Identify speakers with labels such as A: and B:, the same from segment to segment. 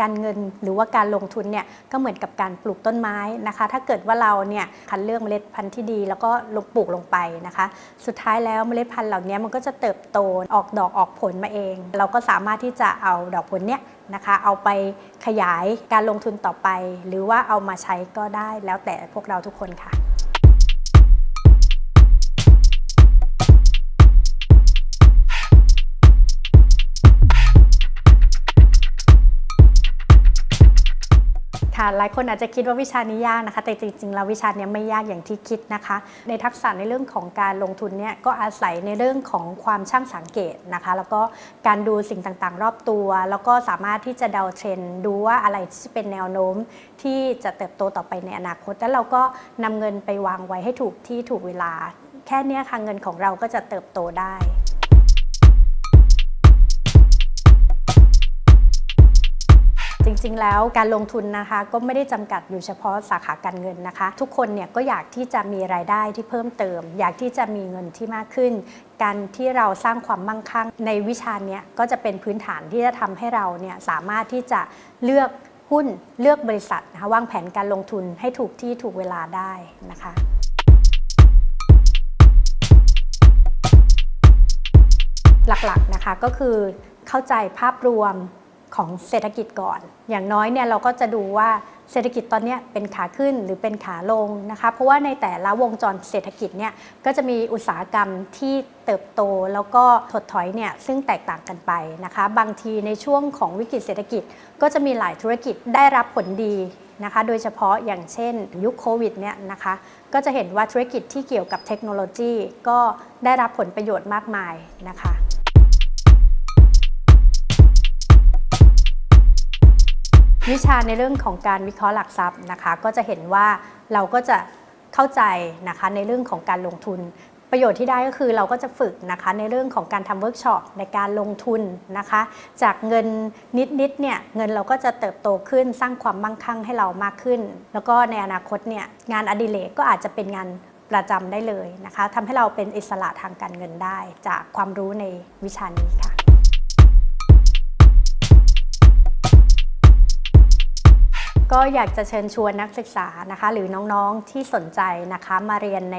A: การเงินหรือว่าการลงทุนเนี่ยก็เหมือนกับการปลูกต้นไม้นะคะ ถ้าเกิดว่าเราเนี่ยคัดเลือกเมล็ดพันธุ์ที่ดี แล้วก็ลงปลูกลงไปนะคะ สุดท้ายแล้วเมล็ดพันธุ์เหล่านี้มันก็จะเติบโตออกดอกออกผลมาเอง เราก็สามารถที่จะเอาดอกผลเนี่ยนะคะ เอาไปขยายการลงทุนต่อไป หรือว่าเอามาใช้ก็ได้แล้วแต่พวกเราทุกคนค่ะ ค่ะหลายคนอาจจะคิดว่าวิชานี้ยากนะคะ แต่จริงๆแล้ววิชานี้ไม่ยากอย่างที่คิดนะคะ ในทักษะในเรื่องของการลงทุนเนี่ยก็อาศัยในเรื่องของความช่างสังเกตนะคะ แล้วก็การดูสิ่งต่างๆ รอบตัว แล้วก็สามารถที่จะเดาเทรนด์ดูว่าอะไรที่จะเป็นแนวโน้มที่จะเติบโตต่อไปในอนาคต แล้วเราก็นำเงินไปวางไว้ให้ถูกที่ถูกเวลา แค่นี้ค่ะเงินของเราก็จะเติบโตได้ ริง ๆ แล้วการลงทุนนะคะก็ไม่ได้จำกัดอยู่เฉพาะสาขาการเงินนะคะ ทุกคนเนี่ยก็อยากที่จะมีรายได้ที่เพิ่มเติม อยากที่จะมีเงินที่มากขึ้น การที่เราสร้างความมั่งคั่งในวิชาเนี้ยก็จะเป็นพื้นฐานที่จะทำให้เราเนี่ยสามารถที่จะเลือกหุ้นเลือกบริษัทนะคะวางแผนการลงทุนให้ถูกที่ถูกเวลาได้นะคะหลักๆนะคะก็คือเข้าใจภาพรวม ของเศรษฐกิจก่อน อย่างน้อยเนี่ยเราก็จะดูว่าเศรษฐกิจตอนนี้เป็นขาขึ้นหรือเป็นขาลงนะคะเพราะว่าในแต่ละวงจรเศรษฐกิจเนี่ยก็จะมีอุตสาหกรรมที่เติบโตแล้วก็ถดถอยเนี่ยซึ่งแตกต่างกันไปนะคะบางทีในช่วงของวิกฤตเศรษฐกิจ ก็จะมีหลายธุรกิจได้รับผลดีนะคะโดยเฉพาะอย่างเช่นยุคโควิดเนี่ยนะคะก็จะเห็นว่าธุรกิจที่เกี่ยวกับเทคโนโลยีก็ได้รับผลประโยชน์มากมายนะคะ วิชาในเรื่องของการวิเคราะห์หลักทรัพย์นะคะ ก็จะเห็นว่าเราก็จะเข้าใจนะคะในเรื่องของการลงทุน ประโยชน์ที่ได้ก็คือเราก็จะฝึกนะคะในเรื่องของการทำเวิร์กช็อปในการลงทุนนะคะ จากเงินนิดๆเนี่ยเงินเราก็จะเติบโตขึ้นสร้างความมั่งคั่งให้เรามากขึ้น แล้วก็ในอนาคตเนี่ยงานอดิเรกก็อาจจะเป็นงานประจำได้เลยนะคะทำให้เราเป็นอิสระทางการเงินได้จากความรู้ในวิชานี้ค่ะ ก็อยากจะเชิญชวนนักศึกษานะคะ หรือน้องๆที่สนใจนะคะมาเรียนใน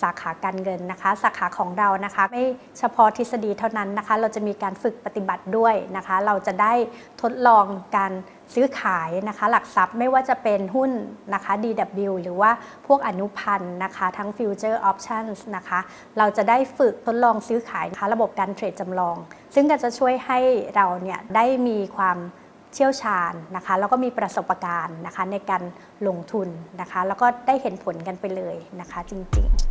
A: สาขาการเงินนะคะ สาขาของเรานะคะ ไม่เฉพาะทฤษฎีเท่านั้นนะคะ เราจะมีการฝึกปฏิบัติด้วยนะคะ เราจะได้ทดลองการซื้อขายนะคะ หลักทรัพย์ไม่ว่าจะเป็นหุ้นนะคะ DW หรือว่าพวกอนุพันธ์นะคะ ทั้ง Future Options นะคะ เราจะได้ฝึกทดลองซื้อขายนะคะระบบการเทรดจำลอง ซึ่งก็จะช่วยให้เราเนี่ยได้มีความ เชี่ยวชาญนะคะแล้วก็มีประสบการณ์นะคะในการลงทุนนะคะแล้วก็ได้เห็นผลกันไปเลยนะคะจริงๆ